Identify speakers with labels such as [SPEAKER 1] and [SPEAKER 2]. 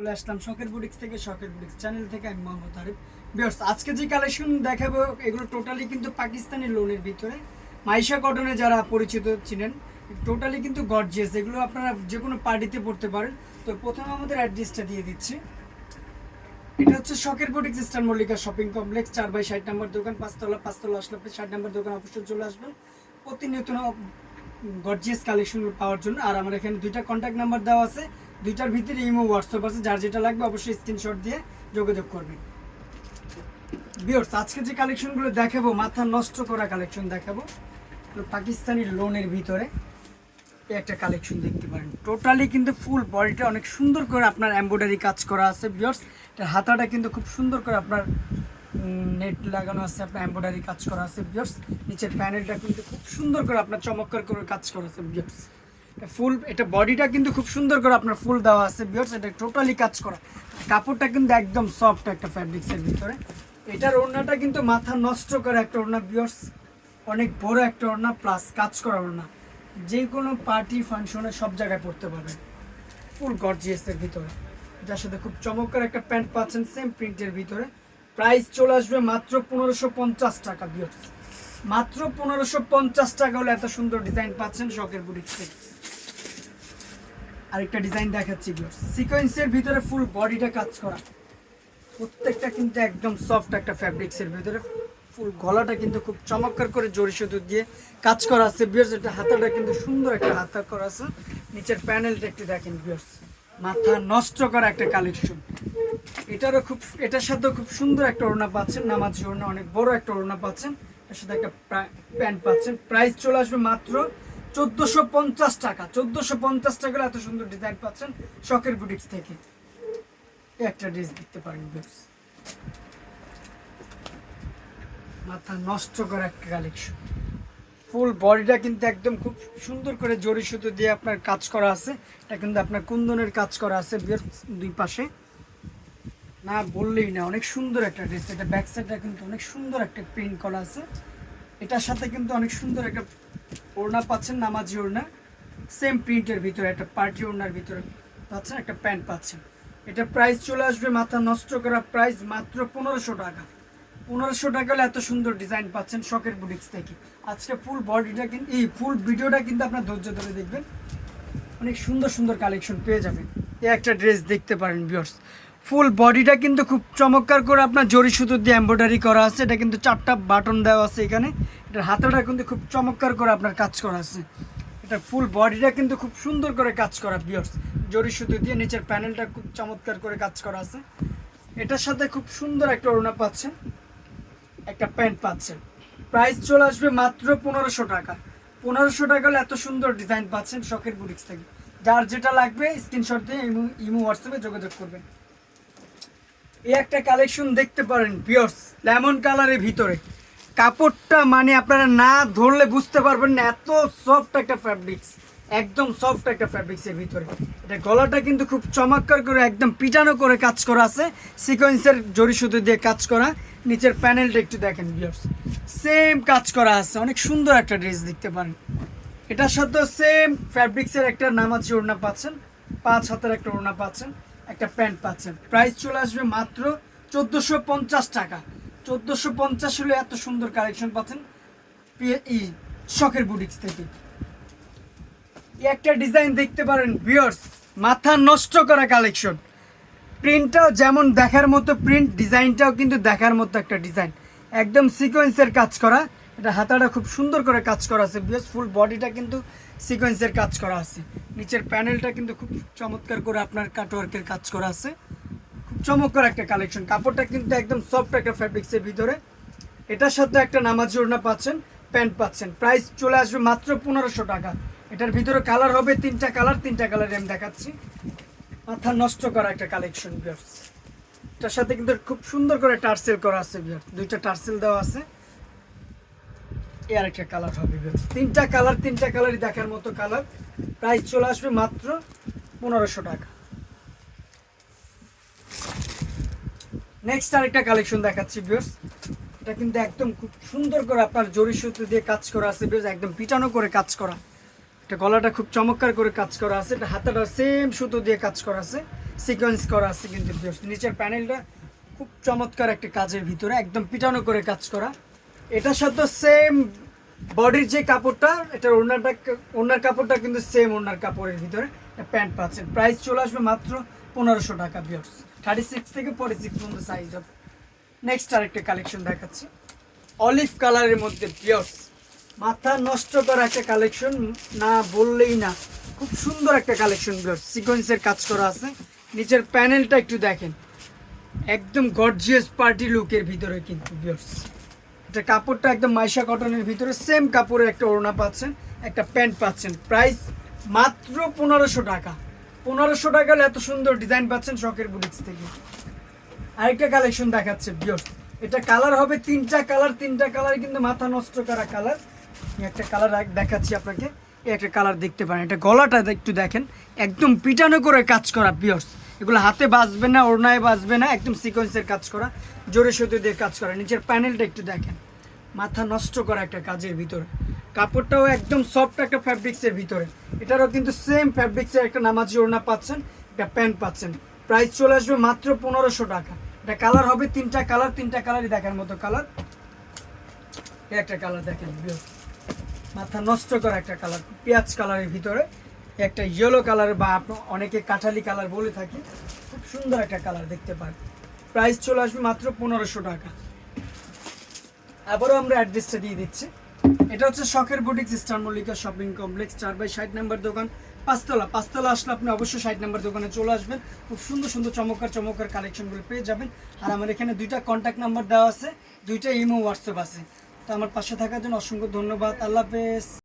[SPEAKER 1] চলে আসলাম শখের বুটিক্স থেকে, শখের বুটিক্স চ্যানেল থেকে। আমি মোহাম্মদ বিয়ার্স আজকে যে কালেকশন দেখাবো, এগুলো টোটালি কিন্তু লোনের ভিতরে। মাইশা কটনে যারা পরিচিত ছিলেন টোটালি কিন্তু গর্জিয়াস এগুলো আপনারা যে কোনো পার্টিতে পড়তে পারেন। তো প্রথমে আমাদের অ্যাড্রেসটা দিয়ে দিচ্ছি। এটা হচ্ছে শখের boutiques eastern Mallika shopping complex, চার বাই ষাট নম্বর দোকান, পাঁচতলা পাঁচতলা আসলে আপনি ষাট নম্বর দোকান অবশ্যই চলে আসবেন। প্রতিনিয়ত গর্জিয়াস কালেকশন পাওয়ার জন্য। আর আমার এখানে দুইটা কন্ট্যাক্ট নাম্বার দেওয়া আছে। দুইটার ভিতরে ইমো হোয়াটসঅ্যাপ আছে, যার যেটা লাগবে অবশ্যই স্ক্রিনশট দিয়ে যোগাযোগ করবেন। বিয়র্স আজকে যে কালেকশনগুলো দেখাবো, মাথা নষ্ট করা কালেকশন দেখাবো পাকিস্তানি লোনের ভিতরে একটা কালেকশন দেখতে পারেন। টোটালি কিন্তু ফুল বডিটা অনেক সুন্দর করে আপনার এমব্রয়ডারি কাজ করা আছে বিয়র্স হাতাটা কিন্তু খুব সুন্দর করে আপনার নেট লাগানো আছে, আপনার এমব্রয়ডারি কাজ করা আছে বিয়র্স নিচের প্যানেলটা কিন্তু খুব সুন্দর করে আপনার চমৎকার করে কাজ করা আছে বিয়র্স ফুল, এটা বডিটা কিন্তু খুব সুন্দর করে আপনার ফুল দেওয়া আছে বিয়র্স এটা টোটালি কাজ করা। কাপড়টা কিন্তু একদম সফট একটা ফ্যাব্রিক্সের ভিতরে। এটার ওড়নাটা কিন্তু মাথা নষ্ট করে একটা ওড়না বিয়র্স অনেক বড় একটা ওড়না প্লাস কাজ করা ওড়না। যে কোনো পার্টি ফাংশনে সব জায়গায় পড়তে পারবেন। ফুল গর্জিয়াসের ভিতরে। যার সাথে খুব চমৎকার একটা প্যান্ট পাচ্ছেন সেম প্রিন্টের ভিতরে। প্রাইস চলে আসবে মাত্র পনেরোশো পঞ্চাশ টাকা বিয়র্স মাত্র পনেরোশো পঞ্চাশ টাকা হলে এত সুন্দর ডিজাইন পাচ্ছেন শখের বুটিক থেকে। আরেকটা ডিজাইন দেখাচ্ছি সিকোয়েন্সের ভিতরে ফুল বডিটা কাজ করা। প্রত্যেকটা কিন্তু একদম সফট একটা ফ্যাব্রিক্সের ভিতরে। ফুল গলাটা কিন্তু খুব চমৎকার করে জড়ি সুতো দিয়ে কাজ করা আছে বিয়ার্স এটা হাতাটা কিন্তু সুন্দর একটা হাতা করা আছে। নিচের প্যানেলটা একটু দেখেন বিয়ার্স মাথা নষ্ট করা একটা কালেকশন এটারও খুব, এটার সাথে খুব সুন্দর একটা ওড়না পাচ্ছেন। নামাজি ওড়না, অনেক বড় একটা ওড়না পাচ্ছেন। এর সাথে একটা প্যান্ট পাচ্ছেন। প্রাইস চলে আসবে মাত্র চোদ্দোশো পঞ্চাশ টাকা। চোদ্দোশো পঞ্চাশ টাকার এত সুন্দর ডিজাইন পাচ্ছেন শখের বুটিক্স থেকে। একটা ড্রেস দেখতে পারেন বিয়ার্স মাথা নষ্ট করা একটা কালেকশন ফুল বডিটা কিন্তু একদম খুব সুন্দর করে জড়ি সুতো দিয়ে আপনার কাজ করা আছে। এটা কিন্তু আপনার কুন্দনের কাজ করা আছে দুই পাশে। না বললেই না, অনেক সুন্দর একটা ড্রেস এটা ব্যাক সাইডটা কিন্তু অনেক সুন্দর একটা প্রিন্ট করা আছে। এটার সাথে কিন্তু অনেক সুন্দর একটা ওড়না পাচ্ছেন, নামাজি ওড়না। সেম প্রিন্টের ভিতরে, একটা পার্টি ওড়নার ভিতরে পাচ্ছেন, একটা প্যান্ট পাচ্ছেন। এটা প্রাইস চলে আসবে মাথা নষ্ট করা প্রাইস মাত্র পনেরোশো টাকা। পনেরোশো টাকা হলে এত সুন্দর ডিজাইন পাচ্ছেন শখের বুটিক্স থেকে। আজকে ফুল বডিটা কিন্তু এই ফুল ভিডিওটা কিন্তু আপনার ধৈর্য ধরে দেখবেন। অনেক সুন্দর সুন্দর কালেকশন পেয়ে যাবেন। এই একটা ড্রেস দেখতে পারেন বিয়ার্স ফুল বডিটা কিন্তু খুব চমৎকার করে আপনার জরি সুতো দিয়ে এম্ব্রয়ডারি করা আছে। এটা কিন্তু চারটা বাটন দেওয়া আছে এখানে। এটার হাতাটা কিন্তু খুব চমৎকার করে আপনার কাজ করা আছে। এটা ফুল বডিটা কিন্তু খুব সুন্দর করে কাজ করা বিয়ার্স জরি সুতো দিয়ে নিচের প্যানেলটা খুব চমৎকার করে কাজ করা আছে। এটার সাথে খুব সুন্দর একটা ওড়না পাচ্ছেন একটা প্যান্ট পাচ্ছেন প্রাইস চলে আসবে মাত্র পনেরোশো টাকা। পনেরোশো টাকা হলে এত সুন্দর ডিজাইন পাচ্ছেন শখের বুটিক্স থেকে। যার যেটা লাগবে স্ক্রিনশট দিয়ে ইমো ইমো হোয়াটসঅ্যাপে যোগাযোগ করবেন। এই একটা কালেকশন দেখতে পারেন পিওর্স লেমন কালারের ভিতরে। কাপড়টা মানে আপনারা না ধরলে বুঝতে পারবেন না, এত সফট একটা ফ্যাব্রিক্স একদম সফট একটা ফ্যাব্রিক্সের ভিতরে। এটা গলাটা কিন্তু খুব চমৎকার করে, একদম পিটানো করে কাজ করা আছে সিকোয়েন্সের জড়ি সুতো দিয়ে কাজ করা। নিচের প্যানেলটা একটু দেখেন বিয়ার্স সেম কাজ করা আছে, অনেক সুন্দর একটা ড্রেস দেখতে পারেন। এটার সাথে সেম ফ্যাব্রিক্সের একটা নামাজি ওড়না পাচ্ছেন, পাঁচ হাতের একটা ওড়না পাচ্ছেন। একটা প্যান্ট পাচ্ছেন। প্রাইস চলে আসবে মাত্র চোদ্দোশো পঞ্চাশ টাকা। চোদ্দোশো পঞ্চাশ হলে এত সুন্দর কালেকশন পাচ্ছেন এই শখের বুটিক্স থেকে। একটা ডিজাইন দেখতে পারেন বিয়ার্স মাথা নষ্ট করা কালেকশন। প্রিন্টটাও যেমন দেখার মতো প্রিন্ট, ডিজাইনটাও কিন্তু দেখার মতো একটা ডিজাইন। একদম সিকোয়েন্সের কাজ করা। এটা হাতাটা খুব সুন্দর করে কাজ করা আছে, বিকজ ফুল বডিটা কিন্তু সিকোয়েন্সের কাজ করা আছে। নিচের প্যানেলটা কিন্তু খুব চমৎকার করে আপনার কাটওয়ার্কের কাজ করা আছে। খুব চমৎকার একটা কালেকশন কাপড়টা কিন্তু একদম সফট একটা ফ্যাব্রিক্সের ভিতরে। এটার সাথে একটা নামাজ ওড়না পাচ্ছেন প্যান্ট পাচ্ছেন। প্রাইস চলে আসবে মাত্র পনেরোশো টাকা। এটার ভিতরে কালার হবে তিনটা কালার তিনটা কালার আমি দেখাচ্ছি। মাথা নষ্ট করা একটা কালেকশন বিয়ার্স এটার সাথে কিন্তু খুব সুন্দর করে টার্সেল করা আছে বিয়ার্স দুইটা টার্সেল দেওয়া আছে। আরেকটা কালার হবে তিনটা কালার তিনটা কালারই দেখার মতো কালার প্রাইস চলে আসবে মাত্র পনেরোশো টাকা। নেক্সট আরেকটা কালেকশন দেখাচ্ছি এটা কিন্তু একদম খুব সুন্দর করে আপনার জরি সুতো দিয়ে কাজ করা আছে একদম পিটানো করে কাজ করা। এটা গলাটা খুব চমৎকার করে কাজ করা আছে। এটা হাতাটা সেম সুতো দিয়ে কাজ করা আছে। সিকোয়েন্স করা আছে কিন্তু ভিউয়ার্স নিচের প্যানেলটা খুব চমৎকার একটা কাজের ভিতরে একদম পিটানো করে কাজ করা। এটার সাথে সেম বডির যে কাপড়টা, এটার ওনারটা, ওনার কাপড়টা কিন্তু সেম ওনার কাপড়ের ভিতরে। প্যান্ট পাচ্ছেন। প্রাইস চলে আসবে মাত্র পনেরোশো টাকা ভিউয়ার্স থার্টি সিক্স থেকে ফর্টি সিক্স পর্যন্ত সাইজ হবে নেক্সট আরেকটা কালেকশন দেখাচ্ছি। অলিভ কালারের মধ্যে পিওর্স মাথা নষ্ট করা একটা কালেকশন না বললেই না। খুব সুন্দর একটা কালেকশন পিওর্স সিকোয়েন্সের কাজ করা আছে। নিচের প্যানেলটা একটু দেখেন। একদম গর্জিয়াস পার্টি লুকের ভিতরে কিন্তু পিওর্স এটা কাপড়টা একদম মাইশা কটনের ভিতরে সেম কাপড়ের একটা ওড়না পাচ্ছেন, একটা প্যান্ট পাচ্ছেন। প্রাইস মাত্র পনেরোশো টাকা। পনেরোশো টাকা হলে এত সুন্দর ডিজাইন পাচ্ছেন শখের বুটিক্স থেকে। আরেকটা কালেকশন দেখাচ্ছে বিয়র এটা কালার হবে তিনটা কালার তিনটা কালার কিন্তু মাথা নষ্ট করা কালার একটা কালার দেখাচ্ছি আপনাকে। একটা কালার দেখতে পারেন। এটা গলাটা একটু দেখেন। একদম পিটানো করে কাজ করা পিওর্স এগুলো হাতে বাজবে না, ওড়নায় বাজবে না, একদম সিকোয়েন্সের কাজ করা, জোরে সুতো দিয়ে কাজ করা। নিচের প্যানেলটা একটু দেখেন। মাথা নষ্ট করা একটা কাজের ভিতরে। কাপড়টাও একদম সফট একটা ফ্যাব্রিক্সের ভিতরে। এটারও কিন্তু সেম ফ্যাব্রিক্সের একটা নামাজি ওড়না পাচ্ছেন, একটা প্যান্ট পাচ্ছেন। প্রাইস চলে আসবে মাত্র পনেরোশো টাকা। এটা কালার হবে তিনটা কালার তিনটা কালারই দেখার মতো কালার একটা কালার দেখেন। মাথা নষ্ট করা একটা কালার পেঁয়াজ কালারের ভিতরে। একটা ইয়েলো কালার বা আপনি অনেকে কাঠালি কালার বলে থাকি, খুব সুন্দর একটা কালার দেখতে পারেন প্রাইস চলে আসবে মাত্র পনেরোশো টাকা। আবারও আমরা অ্যাড্রেসটা দিয়ে দিচ্ছি। এটা হচ্ছে শখের boutiques star Mallika shopping complex চার বাই ষাট নাম্বার দোকান, পাঁচতলা। পাঁচতলা আসলে আপনি অবশ্যই ষাট নাম্বার দোকানে চলে আসবেন। খুব সুন্দর সুন্দর, চমৎকার চমৎকার কালেকশনগুলো পেয়ে যাবেন। আর আমার এখানে দুইটা কন্ট্যাক্ট নাম্বার দেওয়া আছে, দুইটা ইমো হোয়াটসঅ্যাপ আছে। তো আমার পাশে থাকার জন্য অসংখ্য ধন্যবাদ। আল্লাহ হাফেজ।